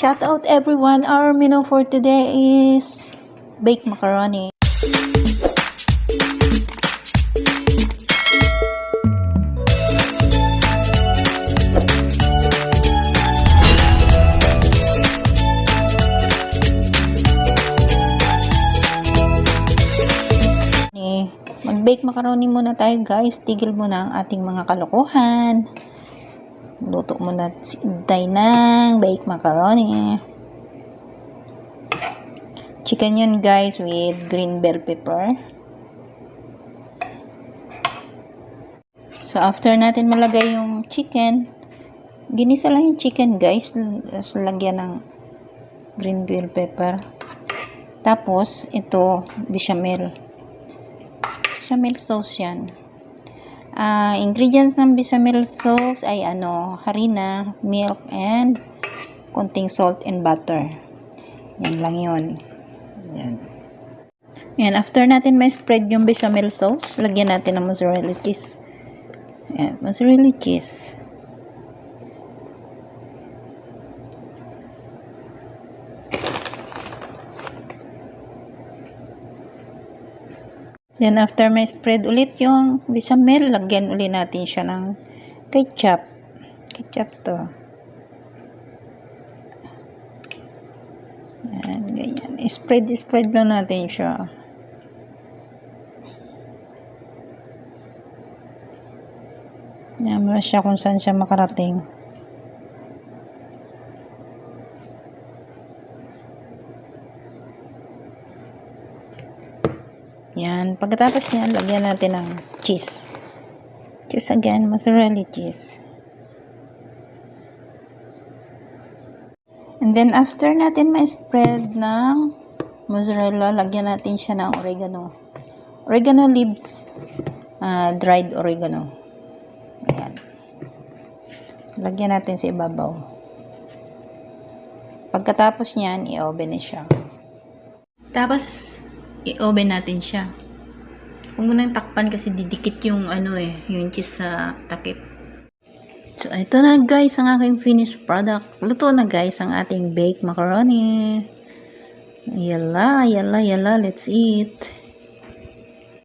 Shout out everyone. Our menu for today is baked macaroni. Mag-bake macaroni muna tayo guys. Tigil muna ang ating mga kalokohan. Luto muna si Inday ng baked macaroni. Chicken yun guys with green bell pepper. So after natin malagay yung chicken, ginisa lang yung chicken guys. Lagyan ng green bell pepper. Tapos ito bechamel. Bechamel sauce yan. Ah, ingredients ng bechamel sauce ay ano, harina, milk, and konting salt and butter. Yan lang yun. Yan. Yan, after natin may spread yung bechamel sauce, lagyan natin ng mozzarella cheese. Yan, mozzarella cheese. Then after may spread ulit yung bechamel, lagyan ulit natin siya ng ketchup. Ketchup to. Yan, ganyan. Spread, spread lang natin siya. Yan mo siya kung saan siya makarating. Yan. Pagkatapos niyan, lagyan natin ng cheese. Cheese again, mozzarella cheese. And then, after natin ma-spread ng mozzarella, lagyan natin siya ng oregano. Oregano leaves. ah, dried oregano. Ayan. Lagyan natin sa ibabaw. Pagkatapos niyan, i-oven na siya. Tapos, i-oven natin siya. Huwag mo nang takpan kasi didikit yung ano eh, yung cheese sa takip. So, ito na guys ang aking finished product. Luto na guys ang ating baked macaroni. Yala, yala, yala, let's eat.